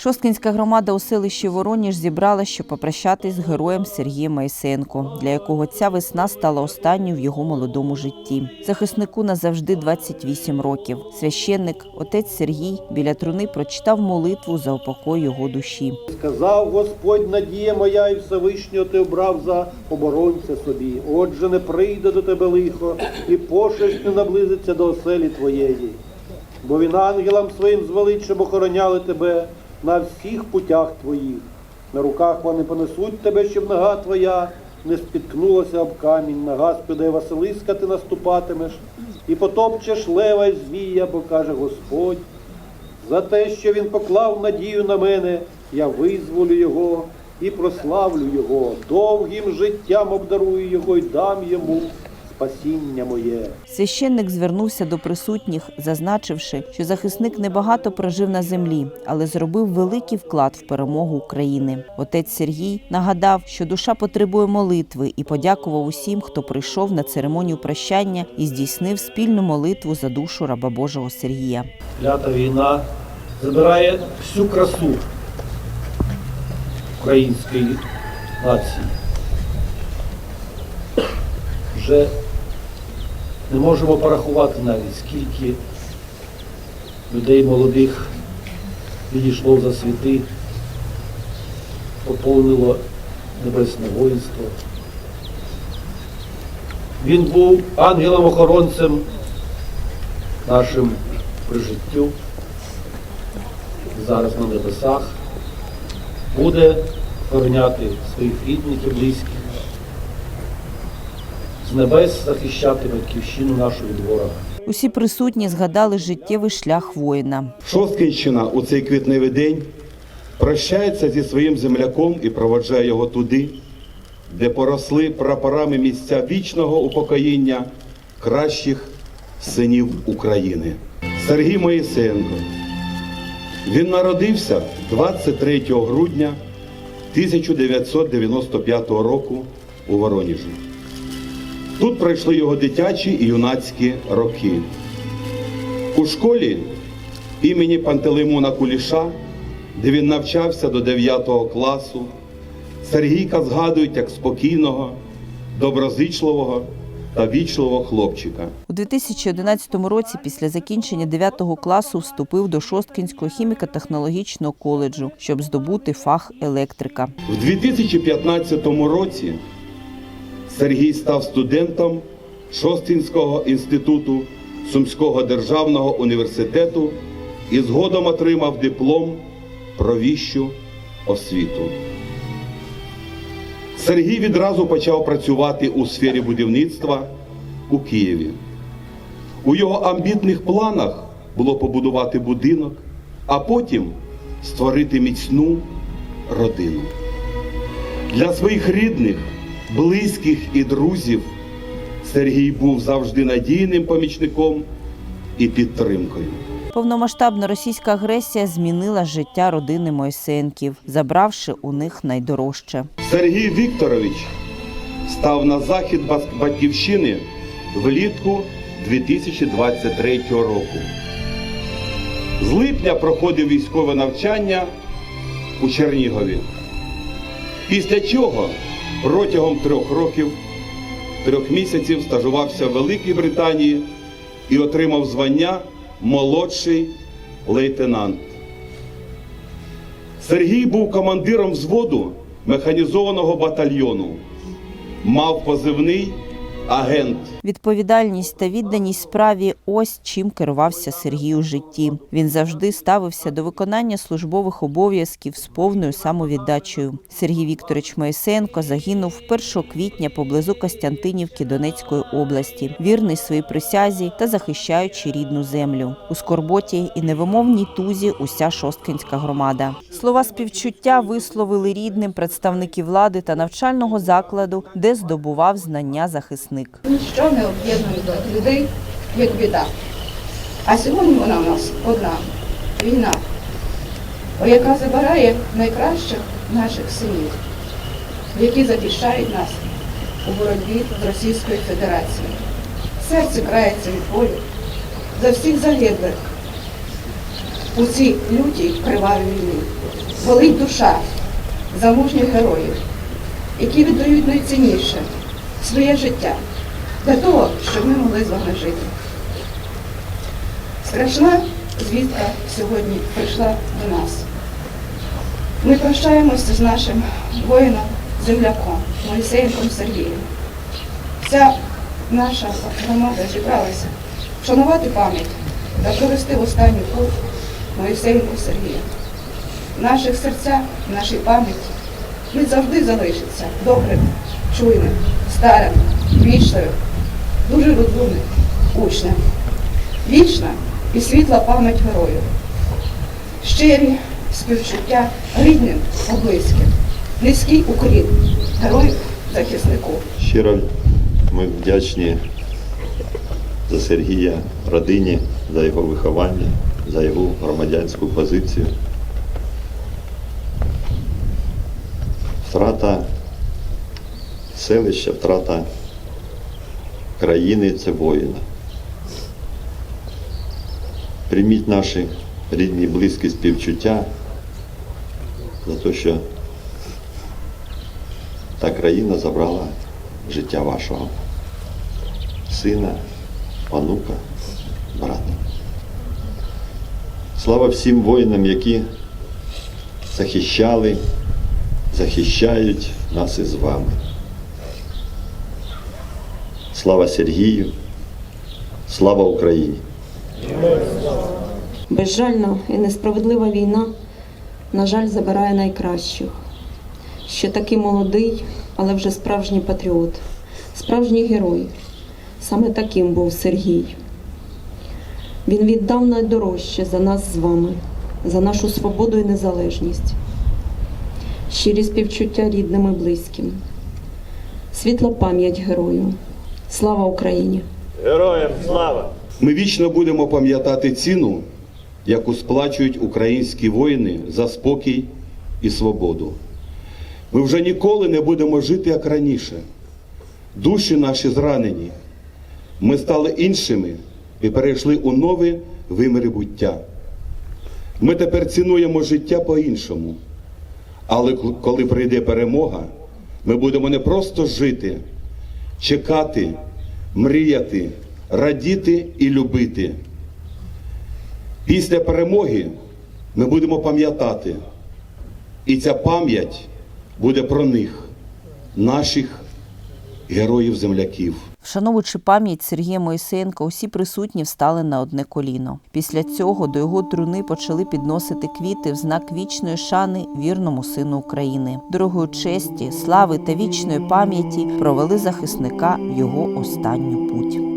Шосткинська громада у селищі Вороніж зібрала, щоб попрощатись з героєм Сергієм Майсенко, для якого ця весна стала останньою в його молодому житті. Захиснику назавжди 28 років. Священник, отець Сергій, біля труни прочитав молитву за упокой його душі. Сказав Господь, надія моя, і Всевишнього ти обрав за оборонця собі. Отже, не прийде до тебе лихо, і пошесть не наблизиться до оселі твоєї. Бо він ангелам своїм звелить, щоб охороняли тебе на всіх путях твоїх. На руках вони понесуть тебе, щоб нога твоя не спіткнулася об камінь, нога спіде Василиска ти наступатимеш, і потопчеш лева й звія, бо каже Господь. За те, що він поклав надію на мене, я визволю його і прославлю його, довгим життям обдарую його і дам йому спасіння моє. Священник звернувся до присутніх, зазначивши, що захисник небагато прожив на землі, але зробив великий вклад в перемогу України. Отець Сергій нагадав, що душа потребує молитви і подякував усім, хто прийшов на церемонію прощання і здійснив спільну молитву за душу раба Божого Сергія. Клята війна забирає всю красу української нації. Вже не можемо порахувати навіть, скільки людей молодих відійшло за світи, поповнило небесне воїнство. Він був ангелом-охоронцем нашим при життю, зараз на небесах, буде охороняти своїх рідних і близьких, з небес захищати батьківщину нашу від ворога. Усі присутні згадали життєвий шлях воїна. Шосткинщина у цей квітневий день прощається зі своїм земляком і проводжає його туди, де поросли прапорами місця вічного упокоєння кращих синів України. Сергій Моїсеєнко. Він народився 23 грудня 1995 року у Воронежі. Тут пройшли його дитячі і юнацькі роки. У школі імені Пантелеймона Куліша, де він навчався до 9 класу, Сергійка згадують як спокійного, доброзичливого та вічливого хлопчика. У 2011 році, після закінчення 9 класу, вступив до Шосткинського хіміко-технологічного коледжу, щоб здобути фах електрика. В 2015 році Сергій став студентом Шостинського інституту Сумського державного університету і згодом отримав диплом про віщу освіту. Сергій відразу почав працювати у сфері будівництва у Києві. У його амбітних планах було побудувати будинок, а потім створити міцну родину. Для своїх рідних, близьких і друзів Сергій був завжди надійним помічником і підтримкою. Повномасштабна російська агресія змінила життя родини Мойсенків, забравши у них найдорожче. Сергій Вікторович став на захід батьківщини влітку 2023 року. З липня проходив військове навчання у Чернігові. Після чого протягом трьох років, трьох місяців стажувався в Великій Британії і отримав звання молодший лейтенант. Сергій був командиром взводу механізованого батальйону. Мав позивний агент. Відповідальність та відданість справі ось чим керувався Сергій у житті. Він завжди ставився до виконання службових обов'язків з повною самовіддачею. Сергій Вікторович Моїсенко загинув 1 квітня поблизу Костянтинівки Донецької області, вірний своїй присязі та захищаючи рідну землю. У скорботі і невимовній тузі уся шосткинська громада. Слова співчуття висловили рідним представники влади та навчального закладу, де здобував знання захисник. Ніщо не об'єднує людей, як біда. А сьогодні вона у нас одна війна, яка забирає найкращих наших синів, які захищають нас у боротьбі з Російською Федерацією. Серце крається від болю за всіх загиблих у цій лютій кривавій війні. болить душа за мужніх героїв, які віддають найцінніше своє життя для того, щоб ми могли з вами жити. Страшна звістка сьогодні прийшла до нас. Ми прощаємося з нашим воїном, земляком, Моїсеєнком Сергієм. Вся наша громада зібралася вшанувати пам'ять та провести останню путь Моїсеєнку Сергія. В наших серцях, в нашій пам'яті він завжди залишиться добрим, чуйним, старим, вічною, дуже розумним учнем. Вічна і світла пам'ять героїв. Щирі співчуття рідним близьким. Низький уклін герою захиснику. Щиро ми вдячні за Сергія родині, за його виховання, за його громадянську позицію. Втрата селища, втрата країни це воїна. Прийміть наші рідні, близькі співчуття за те, що та країна забрала життя вашого сина, онука, брата. Слава всім воїнам, які захищали, захищають нас із вами. Слава Сергію, слава Україні! Безжальна і несправедлива війна, на жаль, забирає найкращих. Ще такий молодий, але вже справжній патріот, справжній герой. Саме таким був Сергій. Він віддав найдорожче за нас з вами, за нашу свободу і незалежність. Щирі співчуття рідним і близьким. Світла пам'ять герою. Слава Україні! Героям слава! Ми вічно будемо пам'ятати ціну, яку сплачують українські воїни за спокій і свободу. Ми вже ніколи не будемо жити як раніше. Душі наші зранені. Ми стали іншими і перейшли у нові виміри буття. Ми тепер цінуємо життя по-іншому. Але коли прийде перемога, ми будемо не просто жити, чекати, мріяти, радіти і любити. Після перемоги ми будемо пам'ятати, і ця пам'ять буде про них, наших героїв-земляків. Вшановуючи пам'ять Сергія Моїсенка, усі присутні встали на одне коліно. Після цього до його труни почали підносити квіти в знак вічної шани вірному сину України. Дорогою честі, слави та вічної пам'яті провели захисника в його останню путь.